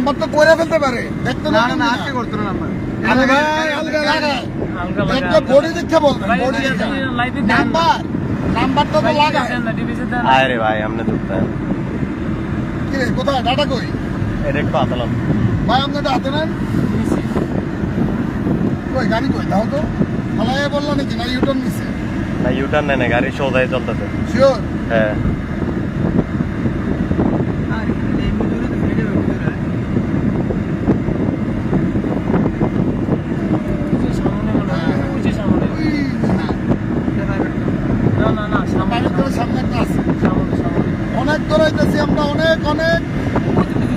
Number তো করে ফেলতে পারে। দেখতে না না আজকে করতো না। নাম্বার আরে আলগা লাগা একটা বডি দেখতে বলবেন বডি এটা দেখতে। দিয়ে লাইটে দেন। না। নাম্বার নাম্বারটা তো ভাই, লাগায়। দেন না, ডিভিসে দেন না। আয় রে ভাই আপনি ঢুকতে কি রে কোথায়? ডাটা কই? এটা একটু আতলাম। ভাই আপনাদের হাতে নেন। নিচে। কই গাড়ি কই? দাও তো। ফালাই বলল নাকি? না ইউটার্ন নিছে। না ইউটার্ন নেই না গাড়ি সোজাই চলতেছে। শিওর হ্যাঁ আর এই মজুরি তো ফেটে যাবে ওই যে সামনে মনে হয়, ওই যে সামনে। ওই না না, না, না, সামনে, প্রাইভেট করে সামনে একটা আছে সামনে, সামনে। অনেক দৌড়াইতেছি আমরা অনেক অনেক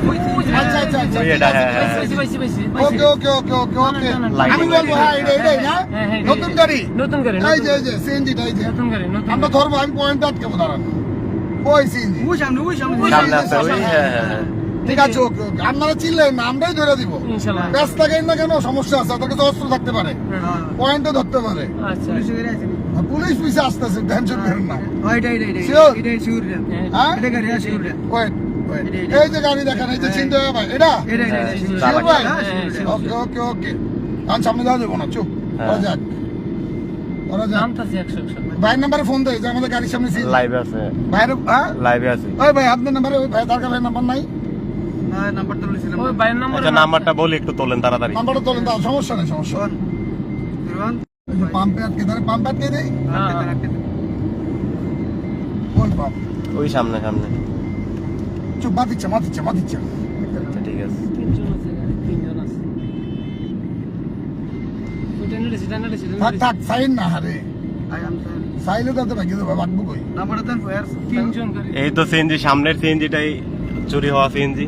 ওই যে, আচ্ছা আচ্ছা আচ্ছা ওই এটা, হ্যাঁ, হ্যাঁ। পাইছি, পাইছি, পাইছি, পাইছি। ওকে ওকে ওকে ওকে ওকে না, না, না, Light আমি বলব হ্যাঁ এটা এটাই না হ্যাঁ, হ্যাঁ, নতুন গাড়ি নতুন গাড়ি, এই যে এই যে সিএনজিটা এই যে নতুন গাড়ি, নতুন আমরা ধরবো আমি পয়েন্ট আটকেবো দাঁড়ান ওই সিএনজি ওই সামনে ওই সামনে সামনে আছে ওই হ্যাঁ হ্যাঁ হ্যাঁ ঠিক আছে ওকে ওকে আপনারা চিনলেন না আমরাই ধরে দিব ব্যস্ত থাকেন না কেন সমস্যা আছে তাদের কাছে অস্ত্র থাকতে পারে হ্যাঁ পয়েন্টও ধরতে পারে আচ্ছা। পুলিশ গাড়ি আছে নি? আর পুলিশ পিছে আসতেছে টেনশন করেন না হ্যাঁ, হ্যাঁ। এই যে গাড়ি দেখেন এই যে চিনতে ভাই এটা? হ্যাঁ, ভাই? হ্যাঁ. ওকে ওকে ওকে। আমি সামনে যাওয়া যাব না চুপ। হ্যাঁ। করা যাক। করা যাক। নামতাছি একশো, একশো। ভাইয়ের নাম্বারে ফোন দেয় যে আমাদের গাড়ির সামনে লাইভে আছে। ভাইয়ের হ্যাঁ? লাইভে আছে। ওই ভাই আপনার নাম্বারে ওই ভাই দরকার ভাইয়ের নাম্বার নাই? হ্যাঁ নাম্বার তো বলেছিলাম। ওই বাইরের নাম্বার আচ্ছা নাম্বারটা বলি একটু তোলেন তাড়াতাড়ি। নাম্বারটা তোলেন সমস্যা নেই সমস্যা। নেই। ওয়ান এই পাম্পে আটকে ধরে পাম্পে আটকে দেয় হ্যাঁ। ওই পাম্প ওই সামনে সামনে। চুপ মাতিচ্ছে মাতিচ্ছে মাতিচ্ছে আচ্ছা ঠিক আছে। তিনজন আছে থাক থাক সাইন না হারে সাইলে তাতে ভাগিয়ে দেবো কই। এই তো সিএনজি সামনের সিএনজিটাই চুরি হওয়া সিএনজি।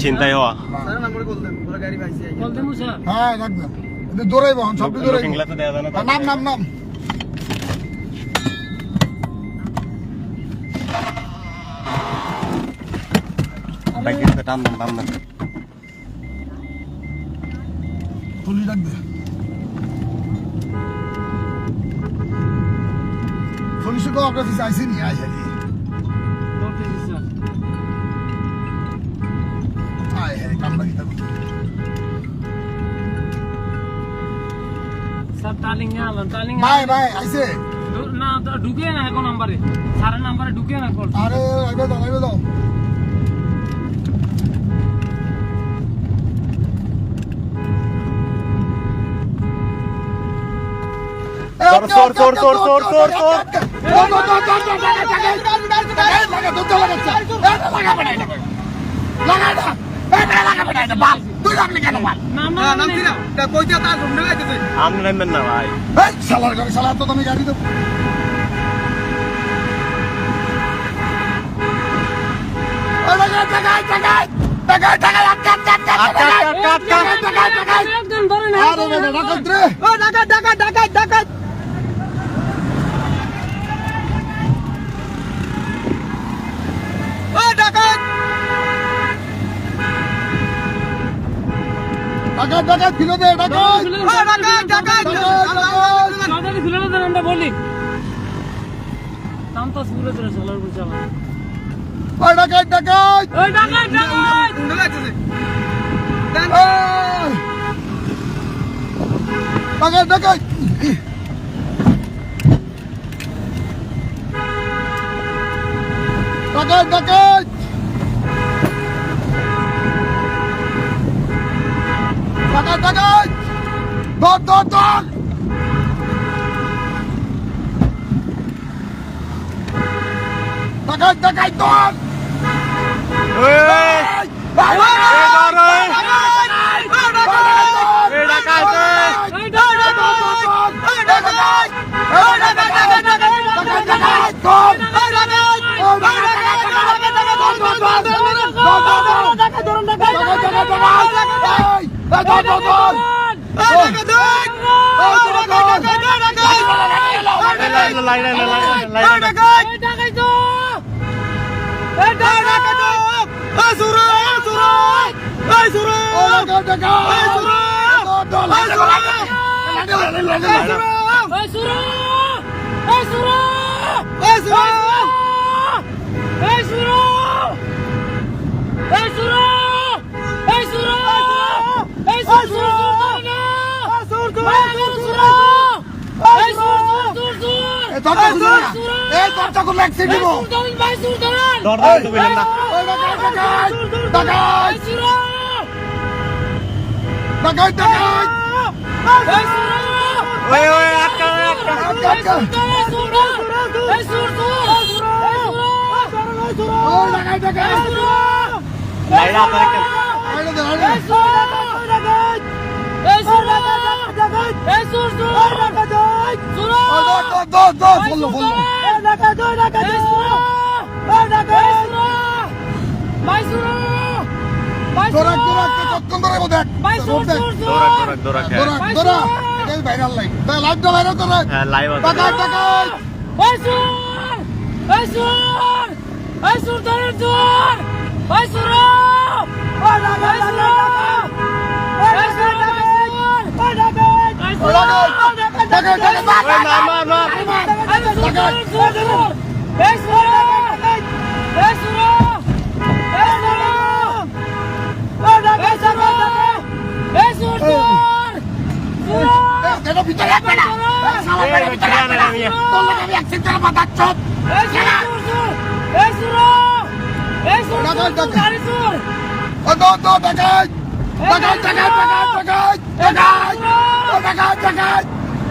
ছিনতাই হওয়া। স্যার নাম্বারে কল দেন পুরো গাড়ি পাইছি বলতে মুসা হ্যাঁ রাখবেন দৌড়াইবো নাম নাম নাম। বাইক দিয়ে টান টান টান টান। পুলিশ ডাকবে পুলিশ তো আপনার অফিসে আইসি নি আই হারি বলতে মুসা আই হারি কামড়া দিতে স্যার তালিং এ আলাম তালিং ভাই ভাই আইসে না তো ঢুকে না এখন নাম্বারে স্যারের নাম্বারে ঢুকে না কল আরে আইবে দাও আইবে দাও তোর, তোর, তোর, তোর, তোর, তোর, আপনি না ভাই তো তুমি গাড়ি দেবো ডাকাত ডাকাত ডাকাত ডাকাত ডাকাত। ডাকাত ডাকাত ফিরে দে ডাকাত ও ডাকাত। ডাকাত। তাড়াতাড়ি খুলে আমরা বলি নাম তো সুরে ধরে চলার উপর ওই ডাকাত ডাকাত। ওই ডাকাত। ডাকাত! ডাকাত ডাকাত। ডাকাত ডাকাত। ডাকাত ডাকাত ধর ধর ধর ডাকাত ডাকাত ধর ওই, ভাই, ভাই, এ ধর, ওই। এ কতক্ষণ লাগছে দিব Dur dur dur dur dur dur dur Dhaka জয় ঢাকা জয় ঢাকা মাইসুর দৌড়াক দৌড়াক তৎক্ষণ ধরে বোধ দেখ। দৌড়াক দৌড়াক দৌড়াক দৌড়াক এটাই ভাইরাল লাইভ তাই লাইভটা ভাইরাল করে। লাইভ টাকা টাকা। মাইসুর মাইসুর মাইসুর ধরে জোর! Mysore Mysore Mysore Mysore Mysore Tagay, tagay, tagay, tagay, tagay!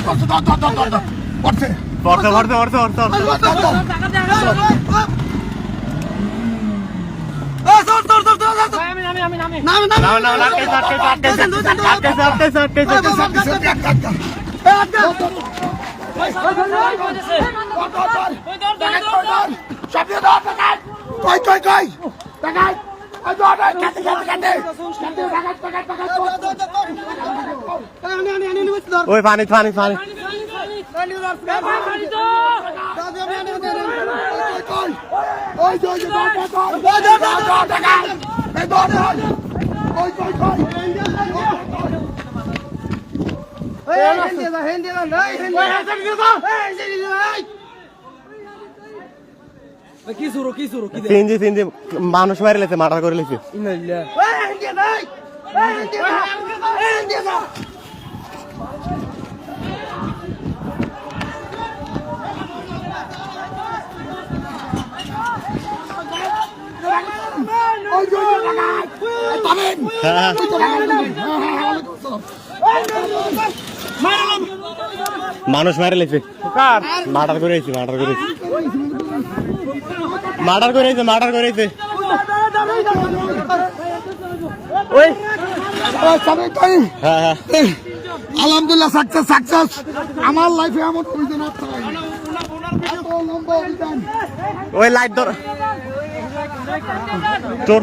করছে ধর ধর ধর ধর করছে করতে করতে করতে করতে কই কই কই টাকা ওই পানি পানি পানি। কি কি মানুষ মারি লেছে মার্ডার করে লেছে মানুষ মারে লেছে মার্ডার করেছে মার্ডার করেছে মার্ডার করেছে মার্ডার করেছে ওই। হ্যাঁ, হ্যাঁ। আলহামদুলিল্লাহ সাকসেস সাকসেস আমার লাইফে এমন অভিযান। ওই লাইট ধর। তোর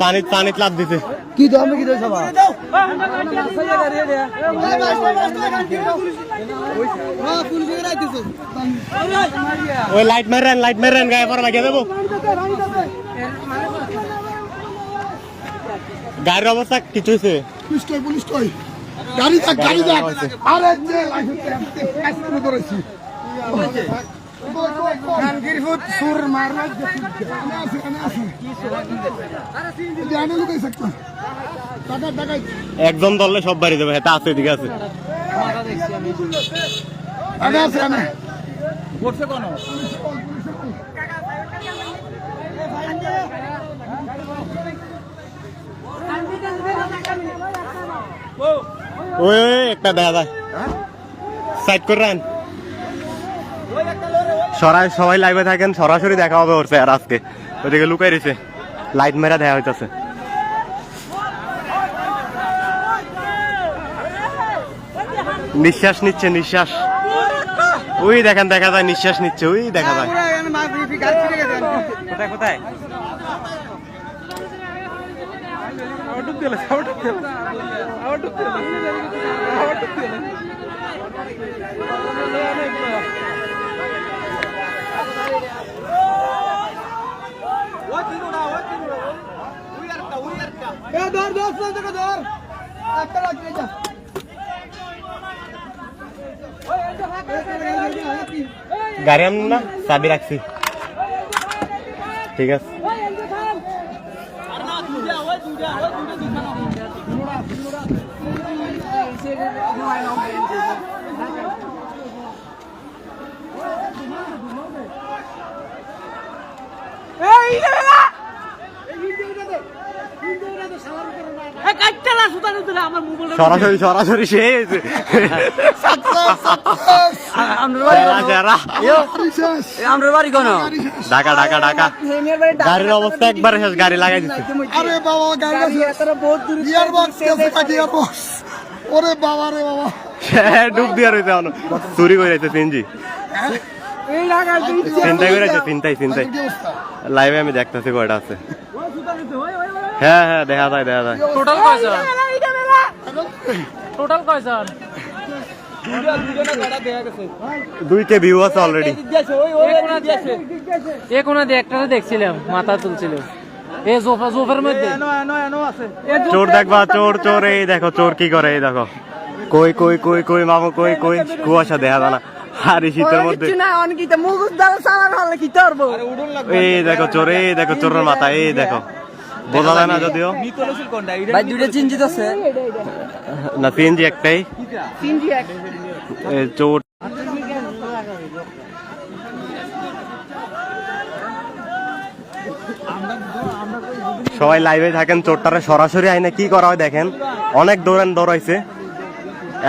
পানি পানি লাভ দিতে কি দাও আমি কি দাও সবা ওই লাইট মেরেন লাইট মেরেন গায়ে পর লাগিয়ে দেবো গাড়ির অবস্থা কিছু হয়েছে পুলিশ কই পুলিশ কই গাড়ি দেখ গাড়ি দেখ আরে যে লাইফে কাজ गिरफुट सुर मारना একজন ধরলে সব বাড়ি যাবে হ্যাঁ আছে এদিকে আছে আগে আছে আমি বসে কোন? ওই একটা দাদা সাইড করে রান। ওই একটা সরাই, সবাই লাইভে থাকেন, সরাসরি দেখা হবে ওর স্যার আজকে। ওদিকে লুকাই রয়েছে। লাইট মেরা দেখা হইতাছে। নিঃশ্বাস নিচ্ছে, নিঃশ্বাস। ওই দেখেন, দেখা যায়, নিঃশ্বাস নিচ্ছে ওই দেখা যায়। কোথায় কোথায় ডুব দিলে আবার ডুব দিলে আবার ডুব দিলে ধর ধর ধর ধর একটা রাখি যা গাড়ি আম না চাবি রাখছি ঠিক আছে সরাসরি সরাসরি শেষ সেরা, সেরা। আমরা বাড়ি কোন? ঢাকা ঢাকা ঢাকা। গাড়ির অবস্থা একবারে শেষ গাড়ি লাগাই দিচ্ছে। আরে বাবা গাড়িটা গিয়ার বক্স কেসে কা গিয়ার বক্স ওরে বাবা রে বাবা। ডুব দিয়ে রয়েছে চুরি করে যাচ্ছে সিনজি চিন্তাই করে যাচ্ছে চিন্তাই চিন্তাই। লাইভে আমি দেখতেছি কয়টা আছে। হ্যাঁ হ্যাঁ দেখা যায় দেখা যায়। টোটাল টোটাল কয় স্যার দুইটা ভিউ আছে অলরেডি এ কোনা দিয়ে একটা দেখছিলাম মাথা তুলছিল। এ জোফা জোফের মধ্যে। চোর দেখবা চোর চোর এই দেখো চোর কি করে এই দেখো। কই কই কই কই মামু কই কই কুয়াশা দেখা যায় আর এই শীতের মধ্যে। এই দেখো চোর এই দেখো চোরের মাথা এই দেখো। বোঝা যায় না যদিও। ভাই দুইটা চিনজিত আছে। না সিএনজি একটাই। চোর। সবাই লাইভে থাকেন চোরটারে সরাসরি আইনে কি করা হয় দেখেন। অনেক দৌড়ান দৌড়াইছে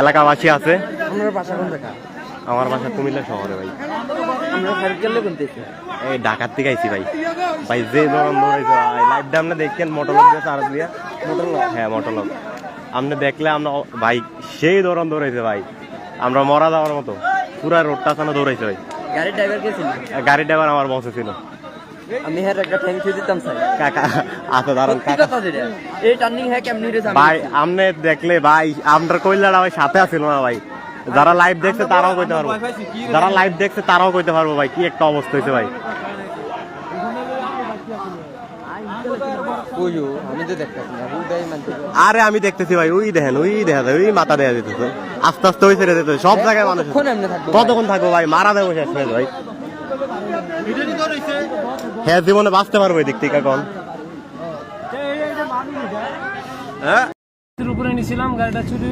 এলাকাবাসী আছে। আমরা বাসা কোন দেখা আমার বাসা কুমিল্লা শহরে ভাই। আমরা কোনতেছি এই ঢাকার থেকে আইছি ভাই। ভাই যে দৌড়ান দৌড়াইছে ভাই। লাইভটা আপনি দেখেন মোটরলক দিয়ে চার্জ দিয়ে। মোটরলক? হ্যাঁ মোটরলক। আপনি দেখলে আমরা ভাই সেই দৌড়ান দৌড়াইছে ভাই। আমরা মরা যাওয়ার মতো। পুরা রোডটা সামনে দৌড়াইছে ভাই। গাড়ির ড্রাইভার কে ছিল গাড়ির ড্রাইভার আমার বসে ছিল আমি হ্যাঁ একটা থ্যাংক ইউ দিতাম স্যার কাকা আচ্ছা দাঁড়ান কাকা। এই টার্নিং হ্যাঁ কেমনি রে ভাই আমনে দেখলে ভাই আমরা কইলাটা ভাই সাথে আছিল না ভাই। যারা লাইভ দেখছে তারাও কইতে পারব। যারা লাইভ দেখছে তারাও কইতে পারব ভাই কি একটা অবস্থা হয়েছে ভাই। আরে আমি দেখতেছি ভাই ওই দেখেন ওই দেখা যায় ওই মাথা দেখা যেতেছে। আস্তে আস্তে ওই ছেড়ে যেতে সব জায়গায় মানুষ। কতক্ষণ থাকব ভাই? মারা দেবো শেষ হয়ে ভাই। হ্যাঁ জীবনে বাঁচতে পারব এদিক থেকে এখন। হ্যাঁ। উপরে নিছিলাম গাড়িটা চুরি